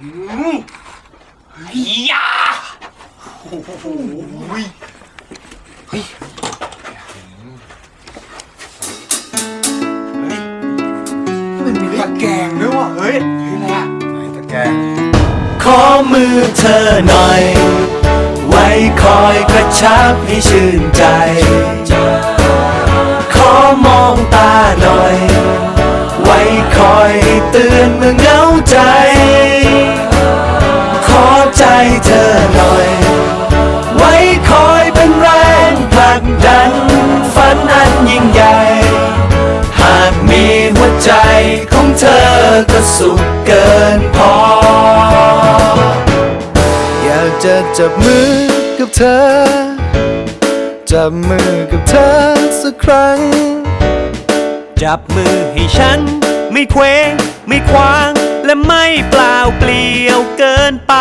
ยาโอ้ยเฮ้ยมันมีตะแกรงด้วยว่ะเฮ้ยอะไรอะไหนตะแกรงขอมือเธอหน่อย ไว้คอยกระชับให้ชื่นใจ ขอมองตาหน่อย ไว้คอยเตือนเมื่อเหงาใจ ใจของเธอก็สุขเกินพอ อยากจะจับมือกับเธอ จับมือกับเธอสักครั้ง จับมือให้ฉัน ไม่เคว้งไม่ควาง และไม่เปล่าเปลี่ยวเกินไป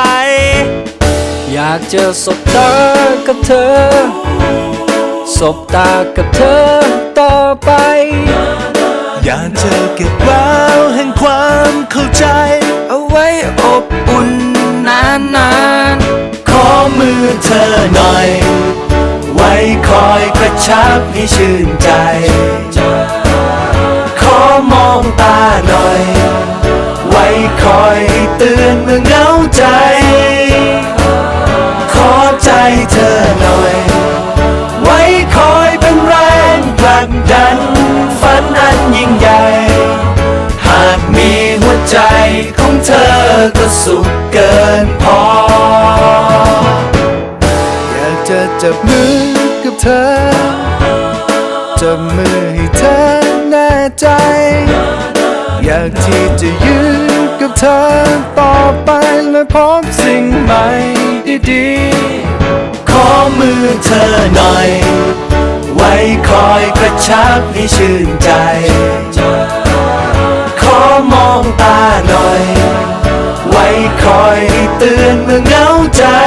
อยากจะสบตากับเธอ สบตากับเธอต่อไป อยากจะเก็บแววแห่งความเข้าใจ เอาไว้อบอุ่นนานนานๆ ขอมือเธอหน่อย ไว้คอยกระชับให้ชื่นใจ ขอมองตาหน่อย ไว้คอยเตือนเมื่อเหงาใจ ขอใจเธอ ของเธอก็สุขเกินพอ อยากจะจับมือกับเธอ จับมือให้เธอแน่ใจ อยากที่จะยืนกับเธอต่อไปและพบสิ่งใหม่ดีๆ ขอมือเธอหน่อย ไว้คอยกระชับให้ชื่นใจ เ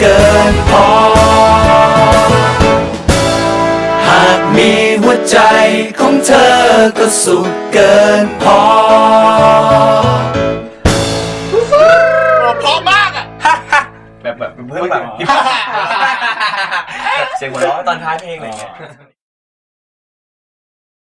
เกินพอ หากมีหัวใจของเธอก็สุขเกินพอพร้อมมากอะ แบบแบบเพิ่มแบบ เสียงหัวเราะตอนท้ายเพลงอะไรเงี้ย